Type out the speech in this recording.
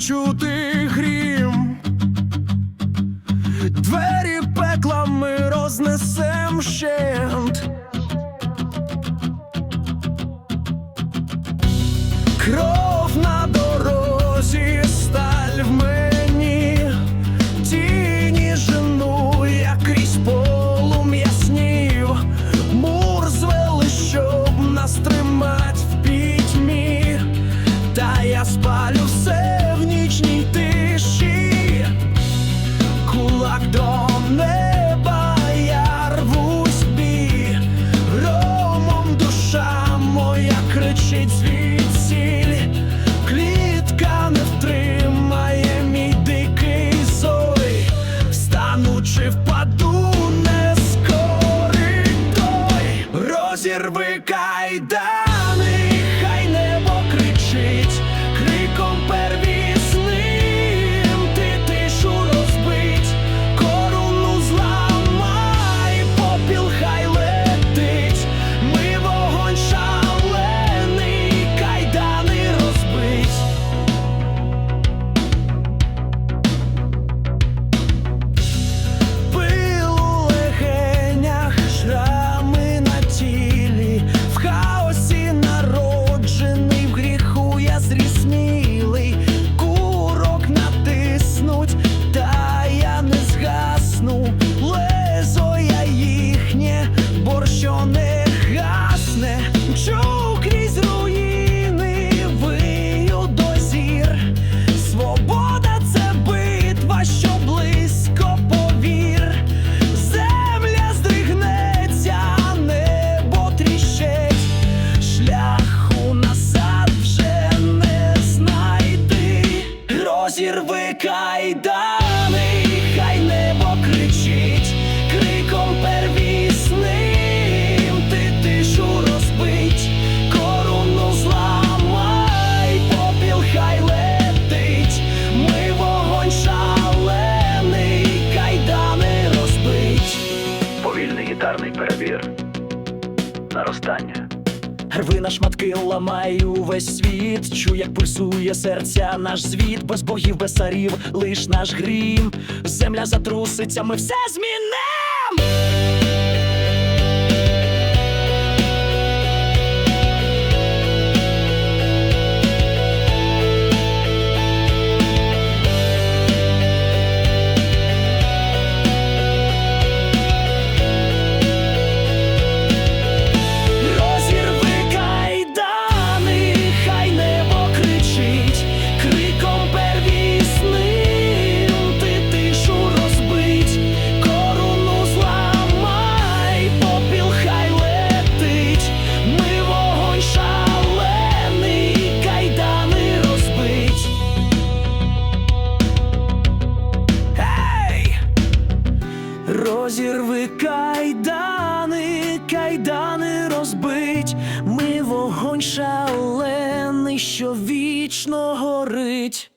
чути грім, двері пекла ми рознесем щент. зірви кайда. зростання. Рви на шматки ламай весь світ, чу, як пульсує серця наш звіт, без богів, без царів, лиш наш грім. Земля затруситься, ми все змінимо. розірви кайдани, кайдани розбить, ми вогонь шалений, що вічно горить.